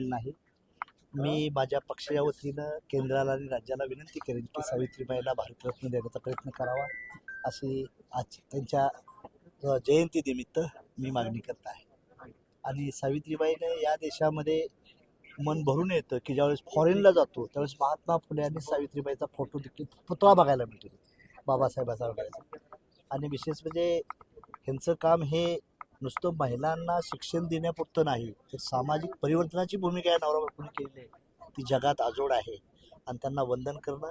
नाही. मी माझ्या पक्षाच्या वतीनं केंद्राला आणि राज्याला विनंती करेन की सावित्रीबाईला भारतरत्न देण्याचा प्रयत्न करावा अशी आज त्यांच्या जयंतीनिमित्त मी मागणी करत आहे. आणि सावित्रीबाईने या देशामध्ये मन भरून येतं की ज्यावेळेस फॉरेनला जातो त्यावेळेस महात्मा फुले आणि सावित्रीबाईचा फोटो देखील पुतळा बघायला मिळतो बाबासाहेबाचा वगैरे आणि विशेष म्हणजे ह्यांचं काम हे नुसतं महिलांना शिक्षण देण्यापुरतं नाही तर सामाजिक परिवर्तनाची भूमिका या नवरा बायकोने केलेली आहे? ती जगात आजोड आहे आणि त्यांना वंदन करणं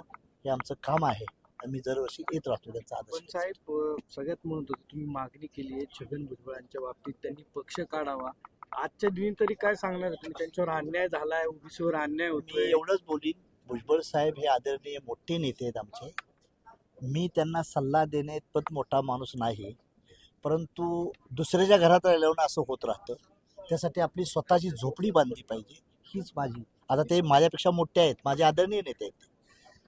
हे आमचं काम आहे. मी दरवर्षी येत राहतो त्यांचा आदर्श साहेब सगळ्यात म्हणत होते तुम्ही मागणी केली आहे छगन भुजबळांच्या बाबतीत त्यांनी पक्ष काढावा. आजच्या दिनी तरी काय सांगणार तुम्ही? त्यांच्यावर अन्याय झालाय ओबीसीवर अन्याय मी होतोय. एवढंच बोलीन भुजबळ साहेब हे आदरणीय मोठे नेते आहेत आमचे. मी त्यांना सल्ला देणे इतपत मोठा माणूस नाही. परंतु दुसऱ्याच्या घरात राहिल्यावर असं होत राहतं. त्यासाठी आपली स्वतःची झोपडी बांधली पाहिजे हीच माझी. आता ते माझ्यापेक्षा मोठे आहेत माझे आदरणीय नेते आहेत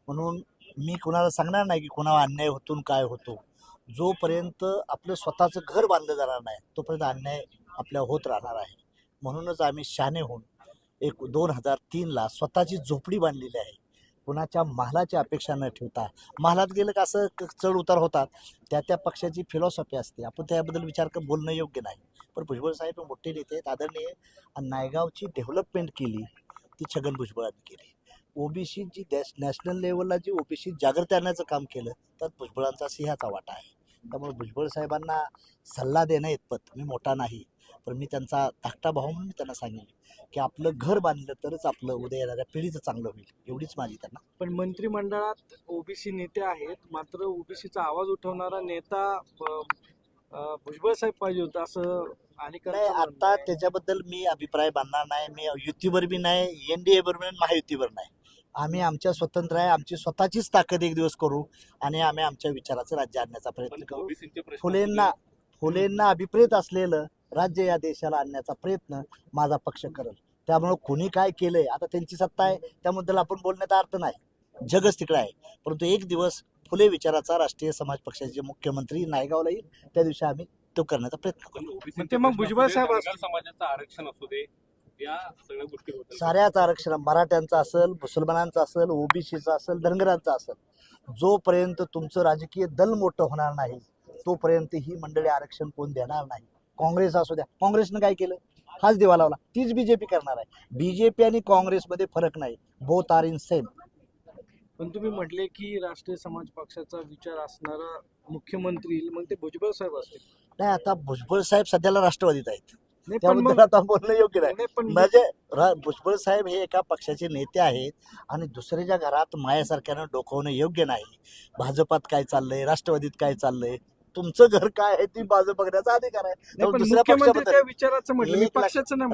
म्हणून मी कुणाला सांगणार नाही की कुणाला अन्याय होतून काय होतो. जोपर्यंत आपलं स्वतःचं घर बांधलं जाणार नाही तोपर्यंत अन्याय आपल्या होत राहणार आहे. म्हणूनच आम्ही शहाणे होऊन एक दोन हजार तीनला स्वतःची झोपडी बांधलेली आहे. कुणाच्या महालाची अपेक्षा न ठेवता. महालात गेलं का असं क- चढ उतार होतात. त्या त्या पक्षाची फिलॉसॉफी असते. आपण त्याबद्दल विचार कर बोलणं योग्य नाही. पण भुजबळ साहेब हे मोठे नेते आहेत आदरणीय आणि नायगावची डेव्हलपमेंट केली ती छगन भुजबळांनी केली. ओबीसी जी नॅश नॅशनल लेवलला जी ओबीसी जागृती आणण्याचं काम केलं त्यात भुजबळांचा सिंहाचा वाटा आहे. त्यामुळे भुजबळ साहेबांना सल्ला देणं इतपत. मी मोठा नाही. पण मी त्यांचा धाकटा भाऊ म्हणून मी त्यांना सांगेन की आपलं घर बांधलं तरच आपलं उद्या येणाऱ्या पिढीचं चांगलं होईल. एवढीच माझी त्यांना. पण मंत्रिमंडळात ओबीसी नेते आहेत मात्र ओबीसीचा आवाज उठवणारा नेता भुजबळ साहेब पाहिजे होता असं म्हणणं आता. त्याच्याबद्दल मी अभिप्राय बांधणार नाही. मी युतीवर बी नाही एन डी एवर नाही महायुतीवर नाही. आम्ही आमच्या स्वतंत्र आहे आमची स्वतःचीच ताकद एक दिवस करू आणि आम्ही आमच्या विचाराचं राज्य आणण्याचा प्रयत्न करू. फुलेंना फुलेंना अभिप्रेत असलेलं राज्य या देशाला आणण्याचा प्रयत्न माझा पक्ष करेल. त्यामुळं कोणी काय केलंय आता त्यांची सत्ता आहे त्याबद्दल आपण बोलण्याचा अर्थ नाही. जगच तिकडे आहे. परंतु एक दिवस फुले विचाराचा राष्ट्रीय समाज पक्षाचे मुख्यमंत्री नायगावला येईल त्या दिवशी आम्ही तो करण्याचा प्रयत्न करू. पण ओबीसी मग भुजबळ साहेब. समाजाचं आरक्षण असू दे या सगळ्या गोष्टी होतात साऱ्याच आरक्षण मराठ्यांचं असेल मुसलमानांचं असेल ओबीसीचं असेल धनगरांचं असेल जोपर्यंत तुमचं राजकीय दल मोठं होणार नाही तोपर्यंत ही मंडळी आरक्षण कोण देणार नाही. काँग्रेस असू द्या. काँग्रेसनं काय केलं? हाच दिवा लावला. तीच बीजेपी करणार आहे. बीजेपी आणि काँग्रेसमध्ये फरक नाही. बोथ आर इन सेम पण तुम्ही म्हटले की राष्ट्रीय समाज पक्षाचा विचार असणारा मुख्यमंत्री मग ते भुजबळ साहेब असतील. नाही आता भुजबळ साहेब सध्याला राष्ट्रवादीत आहेत. त्याबद्दल आता बोलणं योग्य नाही. म्हणजे भुजबळ साहेब हे एका पक्षाचे नेते आहेत आणि दुसऱ्याच्या घरात मायासारख्यानं डोकवणं योग्य नाही. भाजपात काय चाललंय? राष्ट्रवादीत काय चाललंय? तुमचं घर काय आहे ती बाजू बघण्याचा अधिकार आहे. दुसऱ्या पक्षाबद्दल मी.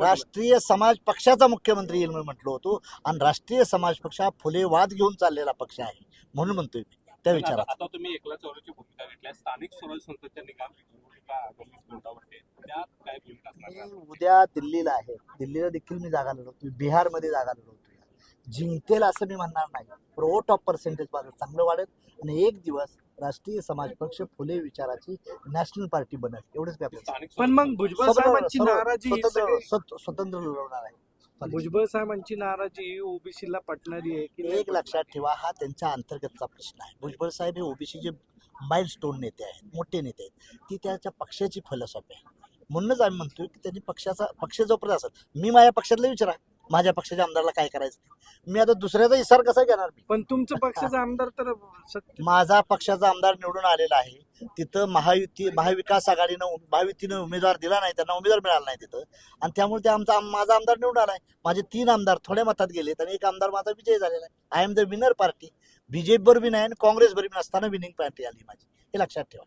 राष्ट्रीय समाज पक्षाचा मुख्यमंत्री येईल म्हणून म्हटलो होतो. आणि राष्ट्रीय समाज पक्ष हा फुले वाद घेऊन चाललेला पक्ष आहे म्हणून म्हणतोय मी त्या विचारात. आता तुम्ही एकला चौऱ्याची भूमिका घेतल्या स्थानिक स्वराज्य संस्थेच्या निकाल मी उद्या दिल्लीला आहे. दिल्लीला देखील मी जागा लढवतोय बिहारमध्ये जागा लढवतोय जिंकतेल असं मी म्हणणार नाही. पण वोट ऑफ पर्सेंटेज माझं चांगलं वाढेल. आणि एक दिवस राष्ट्रीय समाज पक्ष फुले विचाराची नॅशनल पार्टी बनेल. एवढंच स्थानिक पण मग भुजबळ साहेबांची नाराजी स्वतंत्र लढवणार आहे. भुजबळ साहेबांची नाराजी ही ओबीसीला पटणारी आहे की एक लक्षात ठेवा हा त्यांच्या अंतर्गतचा प्रश्न आहे. भुजबळ साहेब हे ओबीसीचे माइलस्टोन नेते आहेत मोठे नेते आहेत. ती त्याच्या पक्षाची फिलॉसॉफी आहे म्हणूनच आम्ही म्हणतोय की त्यांनी पक्षाचा पक्ष जोपर्यंत असेल मी माझ्या पक्षातला विचारा. माझ्या पक्षाच्या आमदारला काय करायचं. मी आता दुसऱ्याचा इसार कसा घेणार मी? पण तुमचं पक्षाचा आमदार तर सत्य. माझा पक्षाचा आमदार निवडून आलेला आहे. तिथं महायुती महाविकास आघाडीनं उम- महायुतीनं उमेदवार दिला नाही त्यांना उमेदवार मिळाला नाही तिथं. आणि त्यामुळे ते आमचा माझा आमदार निवडून आलाय. माझे तीन आमदार थोड्या मतात गेलेत आणि एक आमदार माझा विजय झालेला आहे. I am the winner party BJP बरोबर बी नाही आणि काँग्रेस बरोबर नसताना विनिंग पार्टी आली माझी. हे लक्षात ठेवा.